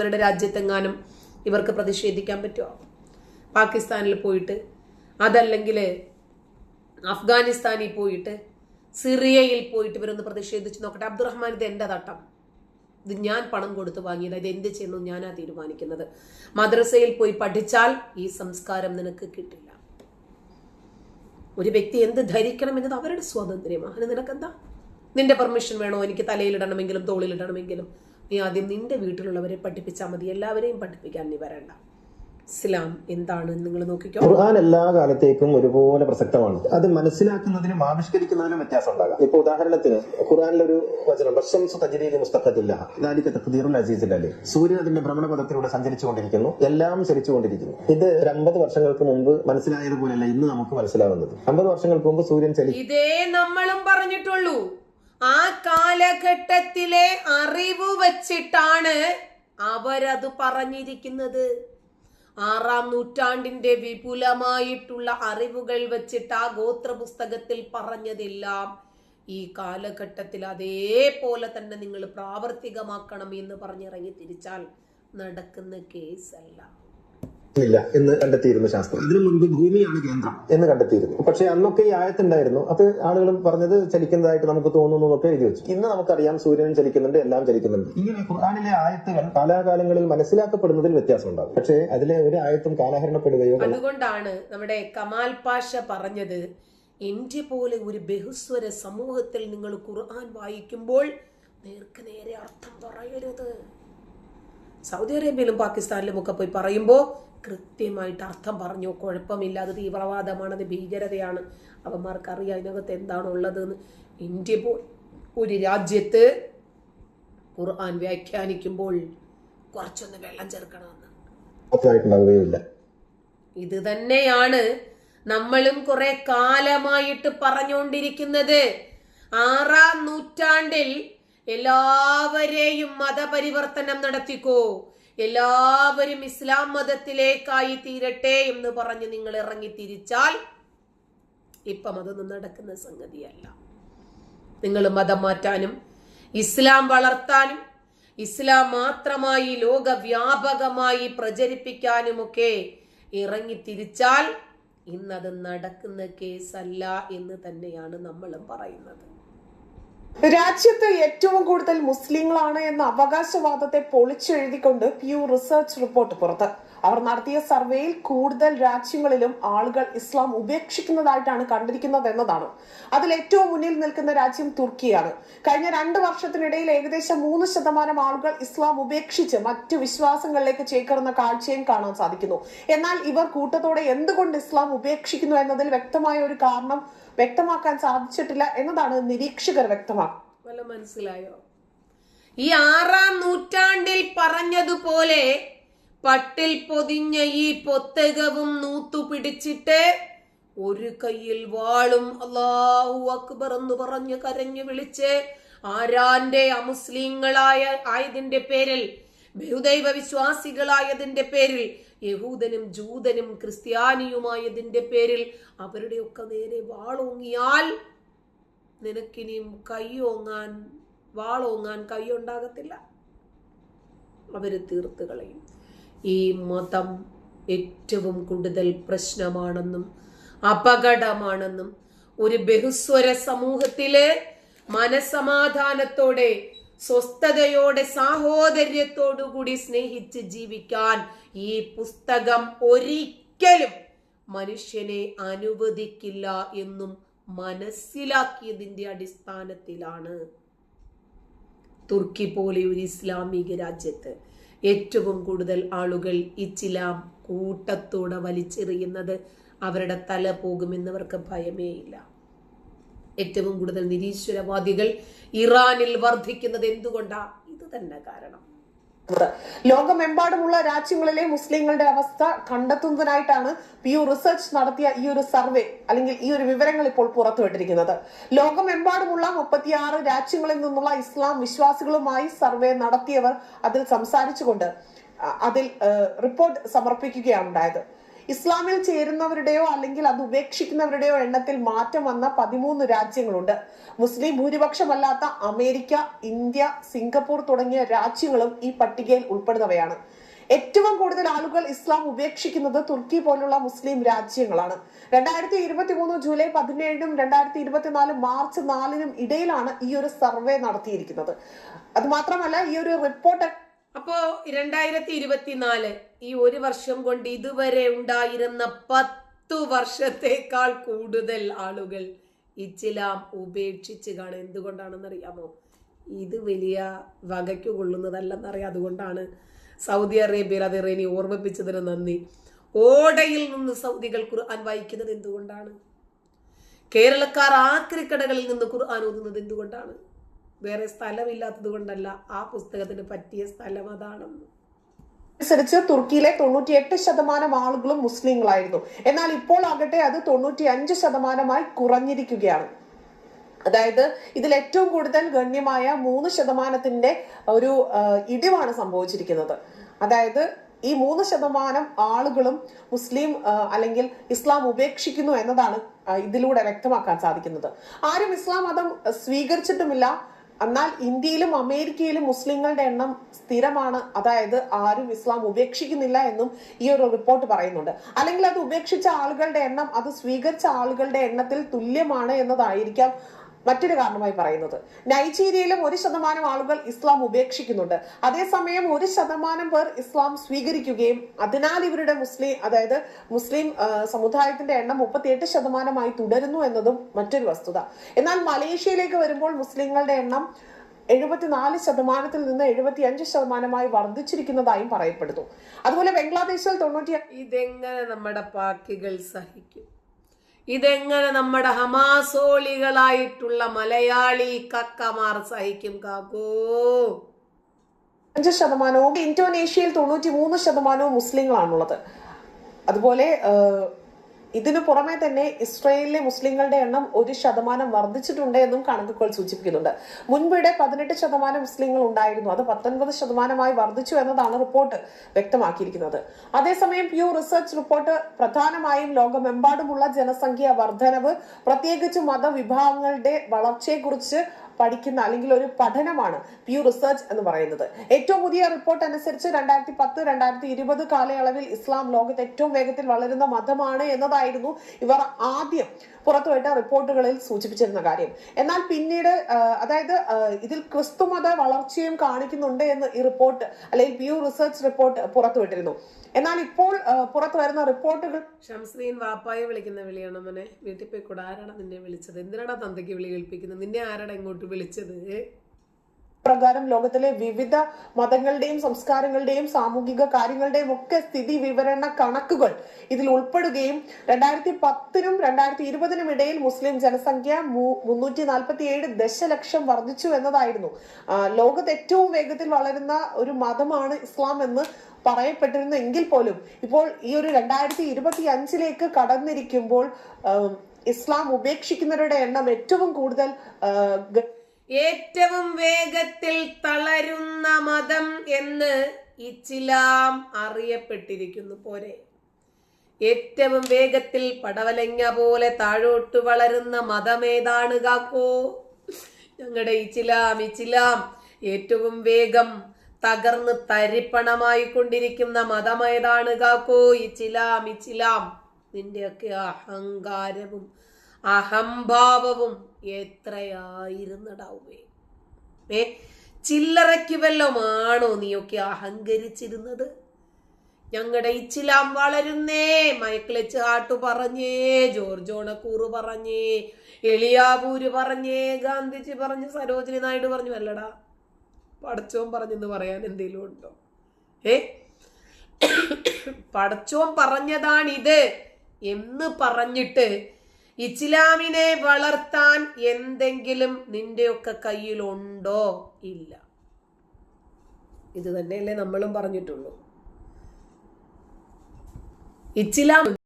അവരുടെ രാജ്യത്തെങ്ങാനും ഇവർക്ക് പ്രതിഷേധിക്കാൻ പറ്റുമോ പാകിസ്ഥാനിൽ പോയിട്ട് അതല്ലെങ്കിൽ അഫ്ഗാനിസ്ഥാനിൽ പോയിട്ട് സിറിയയിൽ പോയിട്ട് ഇവരൊന്ന് പ്രതിഷേധിച്ച് നോക്കട്ടെ. അബ്ദുറഹ്മാൻ ഇത് എന്റെ തട്ടം. ഇത് ഞാൻ പണം കൊടുത്ത് വാങ്ങിയത്. ഇത് എന്ത് ചെയ്യുന്നു ഞാനാ തീരുമാനിക്കുന്നത്. മദ്രസയിൽ പോയി പഠിച്ചാൽ ഈ സംസ്കാരം നിനക്ക് കിട്ടില്ല. ഒരു വ്യക്തി എന്ത് ധരിക്കണം എന്നത് അവരുടെ സ്വാതന്ത്ര്യമാണ്. നിനക്കെന്താ? നിന്റെ പെർമിഷൻ വേണോ? എനിക്ക് തലയിലിടണമെങ്കിലും തോളിലിടണമെങ്കിലും നീ ആദ്യം നിന്റെ വീട്ടിലുള്ളവരെ പഠിപ്പിച്ചാൽ മതി. എല്ലാവരെയും പഠിപ്പിക്കാൻ നീ വരണ്ട. ഇസ്ലാം എന്താണ് നിങ്ങൾ നോക്കിക്കോ. ഖുർആൻ എല്ലാ കാലത്തേക്കും ഒരുപോലെ പ്രസക്തമാണ്. അത് മനസ്സിലാക്കുന്നതിനും ആവിഷ്കരിക്കുന്നതിനും വ്യത്യാസം ഉണ്ടാകാം. ഇപ്പൊ ഉദാഹരണത്തിന് ഖുർആനിലെ ഒരു വചനം ബഷംസു തജ്രീലി മുസ്തഖത്തില്ല ഇതാലിക്ക് തഖദീറുൽ അസീസിൽ അലി. സൂര്യൻ അതിന്റെ ഭ്രമണപഥത്തിലൂടെ സഞ്ചരിച്ചുകൊണ്ടിരിക്കുന്നു. എല്ലാം ചലിച്ചുകൊണ്ടിരിക്കുന്നു ഇത് ഒരു അമ്പത് വർഷങ്ങൾക്ക് മുമ്പ് മനസ്സിലായതുപോലെയല്ല ഇന്ന് നമുക്ക് മനസ്സിലാവുന്നത്. അമ്പത് വർഷങ്ങൾക്ക് മുമ്പ് സൂര്യൻ ചലി ഇതേ നമ്മളും പറഞ്ഞിട്ടുള്ളൂ. ആ കാലഘട്ടത്തിലെ അറിവ് വച്ചിട്ടാണ് അവരത് പറഞ്ഞിരിക്കുന്നത്. ആറാം നൂറ്റാണ്ടിന്റെ വിപുലമായിട്ടുള്ള അറിവുകൾ വച്ചിട്ട് ആ ഗോത്ര പുസ്തകത്തിൽ പറഞ്ഞതെല്ലാം ഈ കാലഘട്ടത്തിൽ അതേപോലെ തന്നെ നിങ്ങൾ പ്രാവർത്തികമാക്കണം എന്ന് പറഞ്ഞിറങ്ങി തിരിച്ചാൽ നടക്കുന്ന കേസല്ല. ഇല്ല. എന്ന് കണ്ടെത്തിയിരുന്നു ശാസ്ത്രം. ഇതിനു മുൻപ് ഭൂമിയാണ് കേന്ദ്രം. എന്ന് കണ്ടെത്തിയിരുന്നു. പക്ഷെ അന്നൊക്കെ ഈ ആയത്തുണ്ടായിരുന്നു. അത് ആളുകളും പറഞ്ഞത് ചലിക്കുന്നതായിട്ട് നമുക്ക് തോന്നുന്നു എന്നൊക്കെ എഴുതി വെച്ചു. ഇന്ന് നമുക്കറിയാം സൂര്യനും ചലിക്കുന്നുണ്ട് എല്ലാം ചലിക്കുന്നുണ്ട്. ഇങ്ങനെ ഖുർആാനിലെ ആയത്തുകൾ കാലാകാലങ്ങളിൽ മനസ്സിലാക്കപ്പെടുന്നതിൽ വ്യത്യാസം ഉണ്ടാകും പക്ഷേ അതിലെ ഒരു ആയത്തും കാലഹരണപ്പെടുകയോ അതുകൊണ്ടാണ് നമ്മുടെ കമാൽ പാഷ പറഞ്ഞത് ഇന്ത്യ പോലെ ഒരു ബഹുസ്വര സമൂഹത്തിൽ നിങ്ങൾ ഖുർആൻ വായിക്കുമ്പോൾ നേർക്ക് നേരെ അർത്ഥം പറയരുത്. സൗദി അറേബ്യയിലും പാകിസ്ഥാനിലും ഒക്കെ പോയി പറയുമ്പോൾ കൃത്യമായിട്ട് അർത്ഥം പറഞ്ഞു. കുഴപ്പമില്ല അത് തീവ്രവാദമാണ് അത് ഭീകരതയാണ്. അവന്മാർക്കറിയാം ഇതിനകത്ത് എന്താണ് ഉള്ളതെന്ന് ഇന്ത്യ പോ ഒരു രാജ്യത്ത് ഖുർആൻ വ്യാഖ്യാനിക്കുമ്പോൾ കുറച്ചൊന്ന് വെള്ളം ചേർക്കണമെന്ന്. ഇത് തന്നെയാണ് നമ്മളും കുറെ കാലമായിട്ട് പറഞ്ഞുകൊണ്ടിരിക്കുന്നത്. ആറാം നൂറ്റാണ്ടിൽ എല്ലാവരെയും മതപരിവർത്തനം നടത്തിക്കോ. എല്ലാവരും ഇസ്ലാം മതത്തിലേക്കായി തീരട്ടെ എന്ന് പറഞ്ഞ് നിങ്ങൾ ഇറങ്ങി തിരിച്ചാൽ ഇപ്പം അതൊന്നും നടക്കുന്ന സംഗതിയല്ല. നിങ്ങൾ മതം മാറ്റാനും ഇസ്ലാം വളർത്താനും ഇസ്ലാം മാത്രമായി ലോകവ്യാപകമായി പ്രചരിപ്പിക്കാനുമൊക്കെ ഇറങ്ങി തിരിച്ചാൽ ഇന്നത് നടക്കുന്ന കേസല്ല എന്ന് തന്നെയാണ് നമ്മളും പറയുന്നത്. രാജ്യത്ത് ഏറ്റവും കൂടുതൽ മുസ്ലിങ്ങളാണ് എന്ന അവകാശവാദത്തെ പൊളിച്ചെഴുതിക്കൊണ്ട് പ്യൂ റിസർച്ച് റിപ്പോർട്ട് പുറത്ത്. അവർ നടത്തിയ സർവേയിൽ കൂടുതൽ രാജ്യങ്ങളിലും ആളുകൾ ഇസ്ലാം ഉപേക്ഷിക്കുന്നതായിട്ടാണ് കണ്ടിരിക്കുന്നത് എന്നതാണ് അതിൽ ഏറ്റവും മുന്നിൽ നിൽക്കുന്ന രാജ്യം തുർക്കിയാണ്. കഴിഞ്ഞ രണ്ട് വർഷത്തിനിടയിൽ ഏകദേശം മൂന്ന് ശതമാനം ആളുകൾ ഇസ്ലാം ഉപേക്ഷിച്ച് മറ്റു വിശ്വാസങ്ങളിലേക്ക് ചേക്കേറുന്ന കാഴ്ചയും കാണാൻ സാധിക്കുന്നു. എന്നാൽ ഇവർ കൂട്ടത്തോടെ എന്തുകൊണ്ട് ഇസ്ലാം ഉപേക്ഷിക്കുന്നു എന്നതിൽ വ്യക്തമായ ഒരു കാരണം വ്യക്തമാക്കാൻ സാധിച്ചിട്ടില്ല എന്നതാണ് നിരീക്ഷകർ വ്യക്തമാക്കുന്നത് മനസ്സിലായോ? ഈ ആറാം നൂറ്റാണ്ടിൽ പറഞ്ഞതുപോലെ പട്ടിൽ പൊതിഞ്ഞ ഈ പൊത്തകവും നൂത്തു പിടിച്ചിട്ട് ഒരു കയ്യിൽ വാളും അള്ളാഹു അക്ബർ എന്ന് പറഞ്ഞ് കരഞ്ഞു വിളിച്ച് ആരാന്റെ അമുസ്ലിങ്ങളായ ആയതിന്റെ പേരിൽ ബഹുദൈവ വിശ്വാസികളായതിന്റെ പേരിൽ യഹൂദനും ജൂതനും ക്രിസ്ത്യാനിയുമായതിന്റെ പേരിൽ അവരുടെയൊക്കെ നേരെ വാളോങ്ങിയാൽ നിനക്കിനിയും കൈയോങ്ങാൻ വാളോങ്ങാൻ കൈയുണ്ടാകത്തില്ല. അവർ തീർത്ത് കളയും. ഈ മതം ഏറ്റവും കൂടുതൽ പ്രശ്നമാണെന്നും അപകടമാണെന്നും ഒരു ബഹുസ്വര സമൂഹത്തിലെ മനസമാധാനത്തോടെ സ്വസ്ഥതയോടെ സാഹോദര്യത്തോടുകൂടി സ്നേഹിച്ച് ജീവിക്കാൻ ഈ പുസ്തകം ഒരിക്കലും മനുഷ്യനെ അനുവദിക്കില്ല എന്നും മനസ്സിലാക്കിയതിന്റെ അടിസ്ഥാനത്തിലാണ്. തുർക്കി പോലെ ഒരു ഇസ്ലാമിക രാജ്യത്ത് ഏറ്റവും കൂടുതൽ ആളുകൾ ഇസ്ലാം കൂട്ടത്തോടെ വലിച്ചെറിയുന്നത് അവരുടെ തല പോകുമെന്നവർക്ക് ഭയമേ ഇല്ല ഏറ്റവും കൂടുതൽ നിരീശ്വരവാദികൾ ഇറാനിൽ വർദ്ധിക്കുന്നത് എന്തുകൊണ്ടാ? ഇത് തന്നെ കാരണം. ലോകമെമ്പാടുമുള്ള രാജ്യങ്ങളിലെ മുസ്ലിങ്ങളുടെ അവസ്ഥ കണ്ടെത്തുന്നതിനായിട്ടാണ് പിയു റിസർച്ച് നടത്തിയ ഈ ഒരു സർവേ അല്ലെങ്കിൽ ഈ ഒരു വിവരങ്ങൾ ഇപ്പോൾ പുറത്തുവിട്ടിരിക്കുന്നത് ലോകമെമ്പാടുമുള്ള മുപ്പത്തിയാറ് രാജ്യങ്ങളിൽ നിന്നുള്ള ഇസ്ലാം വിശ്വാസികളുമായി സർവേ നടത്തിയവർ അതിൽ സംസാരിച്ചുകൊണ്ട് അതിൽ റിപ്പോർട്ട് സമർപ്പിക്കുകയാണ് ഉണ്ടായത്. ഇസ്ലാമിൽ ചേരുന്നവരുടെയോ അല്ലെങ്കിൽ അത് ഉപേക്ഷിക്കുന്നവരുടെയോ എണ്ണത്തിൽ മാറ്റം വന്ന പതിമൂന്ന് രാജ്യങ്ങളുണ്ട്. മുസ്ലിം ഭൂരിപക്ഷമല്ലാത്ത അമേരിക്ക ഇന്ത്യ സിംഗപ്പൂർ തുടങ്ങിയ രാജ്യങ്ങളും ഈ പട്ടികയിൽ ഉൾപ്പെടുന്നവയാണ്. ഏറ്റവും കൂടുതൽ ആളുകൾ ഇസ്ലാം ഉപേക്ഷിക്കുന്നത് തുർക്കി പോലുള്ള മുസ്ലിം രാജ്യങ്ങളാണ്. രണ്ടായിരത്തി ഇരുപത്തി മൂന്ന് ജൂലൈ പതിനേഴിനും രണ്ടായിരത്തി ഇരുപത്തിനാല് മാർച്ച് നാലിനും ഇടയിലാണ് ഈ ഒരു സർവേ നടത്തിയിരിക്കുന്നത്. അത് മാത്രമല്ല ഈ ഒരു റിപ്പോർട്ട് അപ്പോ രണ്ടായിരത്തി ഇരുപത്തിനാല് ഈ ഒരു വർഷം കൊണ്ട് ഇതുവരെ ഉണ്ടായിരുന്ന പത്തു വർഷത്തേക്കാൾ കൂടുതൽ ആളുകൾ ഇച്ചിലാം ഉപേക്ഷിച്ച് കാണും. എന്തുകൊണ്ടാണെന്നറിയാമോ? ഇത് വലിയ വകയ്ക്ക് കൊള്ളുന്നതല്ലെന്നറിയാം. അതുകൊണ്ടാണ് സൗദി അറേബ്യയിൽ അത് ഇറേനി ഓർമ്മിപ്പിച്ചതിന് നന്ദി. ഓടയിൽ നിന്ന് സൗദികൾ ഖുർആൻ വായിക്കുന്നത് എന്തുകൊണ്ടാണ്? കേരളക്കാർ ആക്രിക്കടകളിൽ നിന്ന് ഖുർആൻ ഓതുന്നത് എന്തുകൊണ്ടാണ്? വേറെ സ്ഥലമില്ലാത്തത് കൊണ്ടല്ല ആ പുസ്തകത്തിന് പറ്റിയ സ്ഥലം അതാണെന്ന് അനുസരിച്ച് തുർക്കിയിലെ തൊണ്ണൂറ്റിയെട്ട് ശതമാനം ആളുകളും മുസ്ലിങ്ങളായിരുന്നു. എന്നാൽ ഇപ്പോൾ ആകട്ടെ അത് തൊണ്ണൂറ്റി അഞ്ച് ശതമാനമായി കുറഞ്ഞിരിക്കുകയാണ്. അതായത് ഇതിൽ ഏറ്റവും കൂടുതൽ ഗണ്യമായ മൂന്ന് ശതമാനത്തിന്റെ ഒരു ഇടിവാണ് സംഭവിച്ചിരിക്കുന്നത്. അതായത് ഈ മൂന്ന് ശതമാനം ആളുകളും മുസ്ലിം അല്ലെങ്കിൽ ഇസ്ലാം ഉപേക്ഷിക്കുന്നു എന്നതാണ് ഇതിലൂടെ വ്യക്തമാക്കാൻ സാധിക്കുന്നത്. ആരും ഇസ്ലാം മതം സ്വീകരിച്ചിട്ടുമില്ല. എന്നാൽ ഇന്ത്യയിലും അമേരിക്കയിലും മുസ്ലിങ്ങളുടെ എണ്ണം സ്ഥിരമാണ്. അതായത് ആരും ഇസ്ലാം ഉപേക്ഷിക്കുന്നില്ല എന്നും ഈ ഒരു റിപ്പോർട്ട് പറയുന്നുണ്ട്. അല്ലെങ്കിൽ അത് ഉപേക്ഷിച്ച ആളുകളുടെ എണ്ണം അത് സ്വീകരിച്ച ആളുകളുടെ എണ്ണത്തിൽ തുല്യമാണ് എന്നതായിരിക്കാം മറ്റൊരു കാരണമായി പറയുന്നത്. നൈജീരിയയിലും ഒരു ശതമാനം ആളുകൾ ഇസ്ലാം ഉപേക്ഷിക്കുന്നുണ്ട്. അതേസമയം ഒരു ശതമാനം പേർ ഇസ്ലാം സ്വീകരിക്കുകയും അതിനാൽ ഇവരുടെ മുസ്ലിം അതായത് മുസ്ലിം സമുദായത്തിന്റെ എണ്ണം മുപ്പത്തിയെട്ട് ശതമാനമായി തുടരുന്നു എന്നതും മറ്റൊരു വസ്തുത. എന്നാൽ മലേഷ്യയിലേക്ക് വരുമ്പോൾ മുസ്ലിങ്ങളുടെ എണ്ണം എഴുപത്തിനാല് ശതമാനത്തിൽ നിന്ന് എഴുപത്തി അഞ്ച് ശതമാനമായി വർദ്ധിച്ചിരിക്കുന്നതായും പറയപ്പെടുന്നു. അതുപോലെ ബംഗ്ലാദേശിൽ തൊണ്ണൂറ്റി ഇതെങ്ങനെ നമ്മുടെ പാക്കികൾ സഹിക്കും? ഇതെങ്ങനെ നമ്മുടെ ഹമാസോളികളായിട്ടുള്ള മലയാളി കക്കമാർ സഹിക്കും കാക്കോ? അഞ്ച് ശതമാനവും ഇന്തോനേഷ്യയിൽ തൊണ്ണൂറ്റി മൂന്ന് ശതമാനവും മുസ്ലിങ്ങളാണുള്ളത്. അതുപോലെ ഇതിനു പുറമെ തന്നെ ഇസ്രയേലിലെ മുസ്ലിങ്ങളുടെ എണ്ണം ഒരു ശതമാനം വർദ്ധിച്ചിട്ടുണ്ട് എന്നും കണക്കുകൾ സൂചിപ്പിക്കുന്നുണ്ട്. മുൻപിടെ പതിനെട്ട് ശതമാനം മുസ്ലിങ്ങൾ ഉണ്ടായിരുന്നു. അത് പത്തൊൻപത് ശതമാനമായി വർദ്ധിച്ചു എന്നതാണ് റിപ്പോർട്ട് വ്യക്തമാക്കിയിരിക്കുന്നത്. അതേസമയം പ്യൂ റിസർച്ച് റിപ്പോർട്ട് പ്രധാനമായും ലോകമെമ്പാടുമുള്ള ജനസംഖ്യ വർധനവ് പ്രത്യേകിച്ച് മതവിഭാഗങ്ങളുടെ വളർച്ചയെക്കുറിച്ച് പഠിക്കുന്ന അല്ലെങ്കിൽ ഒരു പഠനമാണ് പ്യൂ റിസർച്ച് എന്ന് പറയുന്നത്. ഏറ്റവും പുതിയ റിപ്പോർട്ട് അനുസരിച്ച് രണ്ടായിരത്തി പത്ത് രണ്ടായിരത്തി ഇരുപത് കാലയളവിൽ ഇസ്ലാം ലോകത്ത് ഏറ്റവും വേഗത്തിൽ വളരുന്ന മതമാണ് എന്നതായിരുന്നു ഇവർ ആദ്യം പുറത്തുവിട്ട റിപ്പോർട്ടുകളിൽ സൂചിപ്പിച്ചിരുന്ന കാര്യം. എന്നാൽ പിന്നീട് അതായത് ഇതിൽ ക്രിസ്തുമത വളർച്ചയും കാണിക്കുന്നുണ്ട് എന്ന് ഈ റിപ്പോർട്ട് അല്ലെങ്കിൽ പ്യൂ റിസർച്ച് റിപ്പോർട്ട് പുറത്തുവിട്ടിരുന്നു. എന്നാൽ ഇപ്പോൾ പുറത്തു വരുന്ന റിപ്പോർട്ടുകൾ ഷംസ്രീൻ വാപ്പായെ വിളിക്കുന്ന വിളിയാണ് മോനെ. വീട്ടിൽ പോയി കൂടെ. ആരാണ് നിന്നെ വിളിച്ചത്? എന്തിനാണ് തന്തയ്ക്ക് വിളി കേൾപ്പിക്കുന്നത്? നിന്നെ ആരാണ് ഇങ്ങോട്ട് വിളിച്ചത്. പ്രകാരം ലോകത്തിലെ വിവിധ മതങ്ങളുടെയും സംസ്കാരങ്ങളുടെയും സാമൂഹിക കാര്യങ്ങളുടെയും ഒക്കെ സ്ഥിതി വിവരണ കണക്കുകൾ ഇതിൽ ഉൾപ്പെടുകയും രണ്ടായിരത്തി പത്തിനും രണ്ടായിരത്തി ഇരുപതിനും ഇടയിൽ മുസ്ലിം ജനസംഖ്യ മുന്നൂറ്റി നാൽപ്പത്തി ഏഴ് ദശലക്ഷം വർദ്ധിച്ചു എന്നതായിരുന്നു. ലോകത്ത് ഏറ്റവും വേഗത്തിൽ വളരുന്ന ഒരു മതമാണ് ഇസ്ലാം എന്ന് പറയപ്പെട്ടിരുന്നു എങ്കിൽ പോലും ഇപ്പോൾ ഈ ഒരു രണ്ടായിരത്തി ഇരുപത്തി അഞ്ചിലേക്ക് കടന്നിരിക്കുമ്പോൾ ഇസ്ലാം ഉപേക്ഷിക്കുന്നവരുടെ എണ്ണം ഏറ്റവും കൂടുതൽ ഏറ്റവും വേഗത്തിൽ തളരുന്ന മതം എന്ന് ഇസ്ലാം അറിയപ്പെട്ടിരിക്കുന്നു. പോരെ. ഏറ്റവും വേഗത്തിൽ പടവലങ്ങ പോലെ താഴോട്ട് വളരുന്ന മതമേതാണ് കാക്കോ? ഞങ്ങളുടെ ഇച്ചിലാം ഇച്ചിലാം ഏറ്റവും വേഗം തകർന്ന് തരിപ്പണമായി കൊണ്ടിരിക്കുന്ന മതമേതാണ് കാക്കോ? ഇച്ചിലാം ഇച്ചിലാം നിന്റെയൊക്കെ അഹങ്കാരവും അഹംഭാവവും എത്രയായിരുന്നടാവുമേ ഏ ചില്ലറയ്ക്ക് വല്ലമാണോ നീയൊക്കെ അഹങ്കരിച്ചിരുന്നത്? ഞങ്ങളുടെ ഇച്ചിലാം വളരുന്നേ മയക്കിളച്ച് ഹാട്ടു പറഞ്ഞേ ജോർജ് ഓണക്കൂറ് പറഞ്ഞേ എളിയാപൂര് പറഞ്ഞേ ഗാന്ധിജി പറഞ്ഞു സരോജിനി നായിഡു പറഞ്ഞു അല്ലടാ പടച്ചോൻ പറഞ്ഞെന്ന് പറയാൻ എന്തെങ്കിലും ഉണ്ടോ? ഏ? പടച്ചോൻ പറഞ്ഞതാണിത്. എന്ന് പറഞ്ഞിട്ട് ഇസ്ലാമിനെ വളർത്താൻ എന്തെങ്കിലും നിന്റെയൊക്കെ കയ്യിലുണ്ടോ? ഇല്ല. ഇത് തന്നെയല്ലേ നമ്മളും പറഞ്ഞിട്ടുള്ളൂ. ഇസ്ലാം